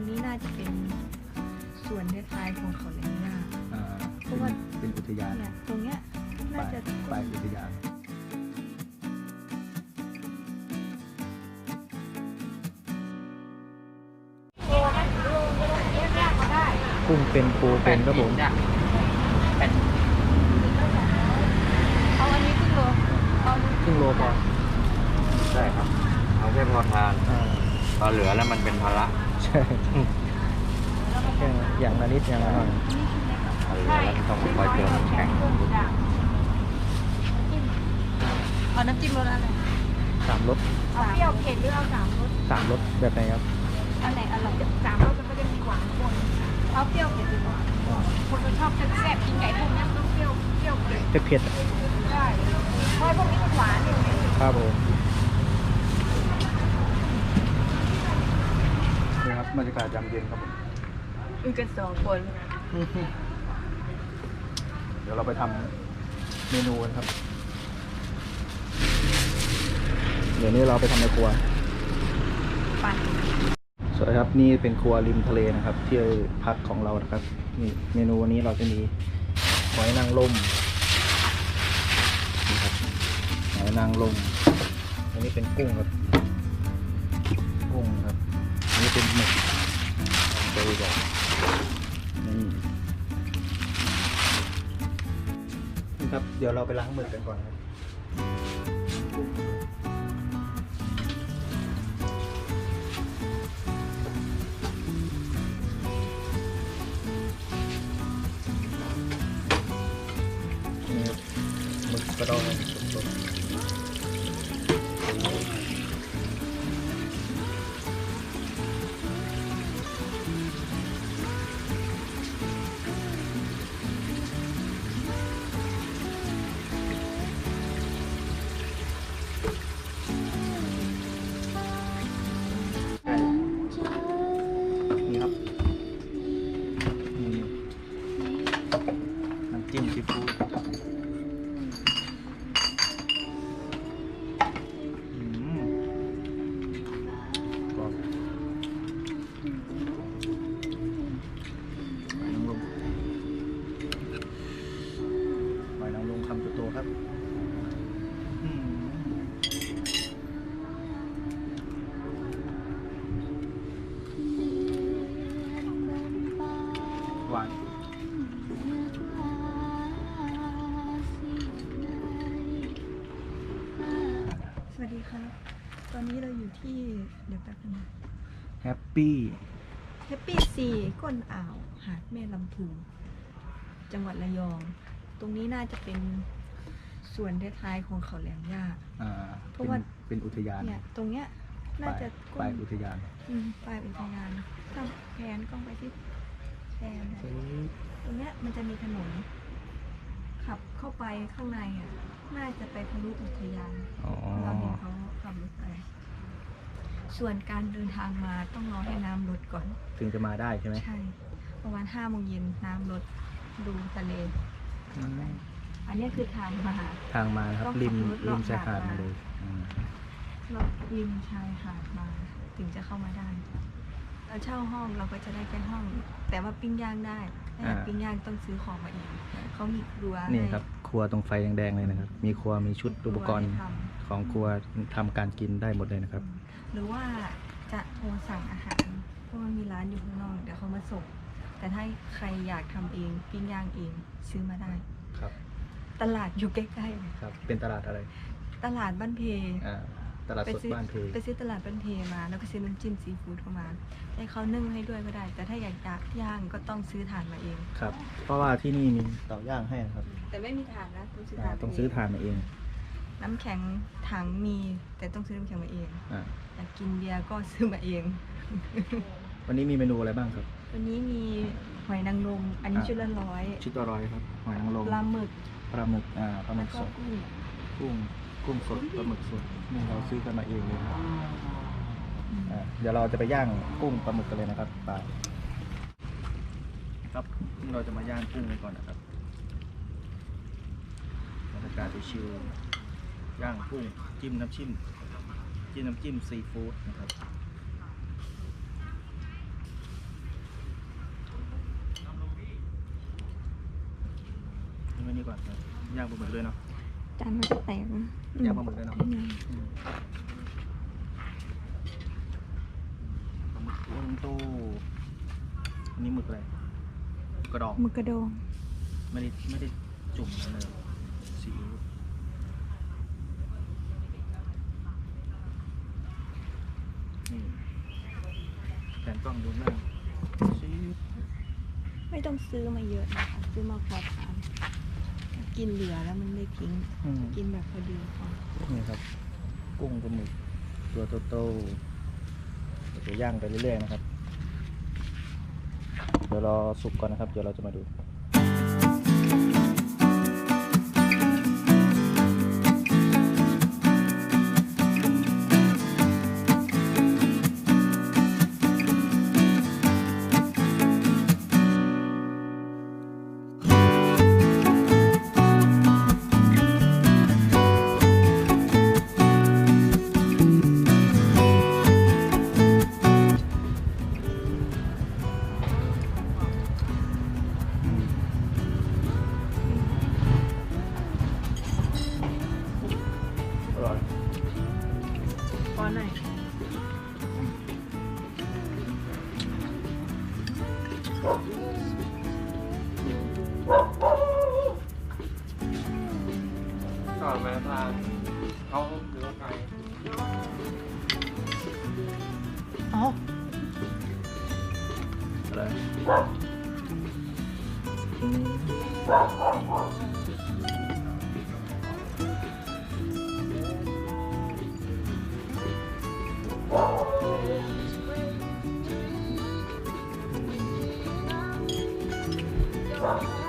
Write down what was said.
รงนี้น่าจะเป็นส่วนท้ายๆของเขาแหลมย่าอ่าเพราะว่าเป็นอุทยานเนี่ยตรงเนี้ยปน่าลายจะปลายอุทยาน กุ้งเป็นปูเป็นครับผม เอาอันนี้ครึ่งโลเอาอันนี้ครึ่งโลพอใช่ครับ เอาแค่พอทานอ่า พอเหลือแล้วมันเป็นภาระ ใช่แค่อย่างละนิดอย่างละหน่อยพอเดือแล้วต้องคอยเติมน้ำแข็งเอาน้ำจิ้มรสอะไรสามรสเอาเปรี้ยวเผ็ดหรือเอาสามรสสามรสแบบไหนครับอันไหนอร่อยสามรสมันก็จะมีหวานปนเอาเปรี้ยวเผ็ดดีกว่าคนมันชอบแซ่บๆกินไก่พวกเนี้ยต้องเปรี้ยวเปรี้ยวเผ็ดเผ็ดใช่เพราะพวกนี้มันหวานอยู่ไงๆครับผมนี่ครับบรรยากาศยามเย็นครับผมอือกันสองคน เดี๋ยวเราไปทำเมนูกันครับ เดี๋ยวนี้เราไปทำในครัวปั่นสวัสดีครับนี่เป็นครัวริมทะเลนะครับ ที่พักของเรานะครับนี่เมนูวันนี้เราจะมีหอยนางรมนี่ครับหอยนางรมอันนี้เป็นกุ้งครับ กุ้งครับ อันนี้เป็นหมึกูก่อนนี่ครับ เดี๋ยวเราไปล้างหมึกกันก่อนครับนี่ครับหมึกกระดองสด นี่ค ตอนนี้เราอยู่ที่เดี๋ยวแป๊บนึงนะแฮปปี้แฮปปี้ซีก้นอ่าวหาดแม่ลำพูจังหวัดระยอง ตรงนี้น่าจะเป็นส่วนท้ายๆของเขาแหลมย่า อ่าเพราะว่า เป็นเป็นอุทยานเนี่ยตรงเนี้ยปน่าลายจะปลายอุทยานอืมปลายอุทยานถ้าแพนกล้องไปที่แพนเนี่ยตรงเนี้ยมันจะมีถนนขับเข้าไปข้างในอะน่า จะไปทะลุอุทยานอ๋อเราเห็นเขาขับรถไป ส่วนการเดินทางมาต้องรอให้น้ำลดก่อน ถึงจะมาได้ใช่ไหมใช่ ประมาณห้าโมงเย็นน้ำลดดูทะเล อืมอันเนี้ยคือทางมาทางมานะครับต้องริมขับรถริมเลาะชายหาดหาดมามาเลยอืม เราริมชายหาดมาถึงจะเข้ามาได้ เราเช่าห้องเราก็จะได้แค่ห้อง แต่ว่าปิ้งย่างได้ถ้าอยากปิ้งย่างต้องซื้อของมาเองเขามีครัวนี่ให้ครับ ครัวตรงไฟแดงๆเลยนะครับ มีครัวมีชุดอุปกรณ์ให้ทำของครัวทำการกินได้หมดเลยนะครับ หรือว่าจะโทรสั่งอาหารเพราะมันมีร้านอยู่ข้างนอกเดี๋ยวเขามาส่งแต่ถ้าใครอยากทำเองปิ้งย่างเองซื้อมาได้ ครับ ตลาดอยู่ใกล้ๆเลยครับ เป็นตลาดอะไร ตลาดบ้านเพ อ่า ตลาดไปสดซื้อบ้านเพไปซื้อตลาดบ้านเพมา แล้วก็ซื้อน้ำจิ้มซีฟู้ดเข้ามา ให้เขานึ่งให้ด้วยก็ได้ แต่ถ้าอยากอยากย่างก็ต้องซื้อถ่านมาเอง ครับ เพราะว่าที่นี่มีเตาย่างให้นะครับแต่ไม่มีถ่านนะต้องซื้ออ่าถ่านต้องซื้อเถ่านมาเองน้ำแข็งถังมีแต่ต้องซื้อน้ำแข็งมาเองอ่าอยากกินเบียร์ก็ซื้อมาเอง วันนี้มีเมนูอะไรบ้างครับ วันนี้มีหอยนางรมอันนี้อะ ชุดละร้อยชิดอร่อยครับหอยนางรมปลาหมึกปลาหมึกอ่าปลาหมึแล้วกก็สดกุ้งกุ้ง กุ้งสดปลาหมึกสดนี่เราซื้อกันมาเองเลยครับเดี๋ยวเราจะไปย่างกุ้งปลาหมึกกันเลยนะครับไปครับเราจะมาย่างกุ้งกันก่อนนะครับบรรยากาศชิวๆย่างกุ้งจิ้มน้ำจิ้มจิ้มน้ำจิ้มซีฟู้ดนะครับนี่ก่อนย่างปลาหมึกเลยเนาะ จานมันจะแตกน ย่างปลาหมึกด้วยเนาะอืมอืมปลาหมึกลงตู้อันนี้หมึกอะไรกระดองหมึกกระโดงไม่ได้ไม่ได้จุ่มเลยซีอิ๊วนี่แผนกล้องดูหน้าซีอิ๊วไม่ต้องซื้อมาเยอะนะคะซื้อมาพอทาน กินเหลือแล้วมันไม่ทิ้ง อืมกินแบบพอดีพอนี่ครับ กุ้งปลาหมึกตัวโตๆเดี๋ยวจะย่างไปเรื่อยๆนะครับ เดี๋ยวรอสุกก่อนนะครับ เดี๋ยวเราจะมาดู ก่อนมาท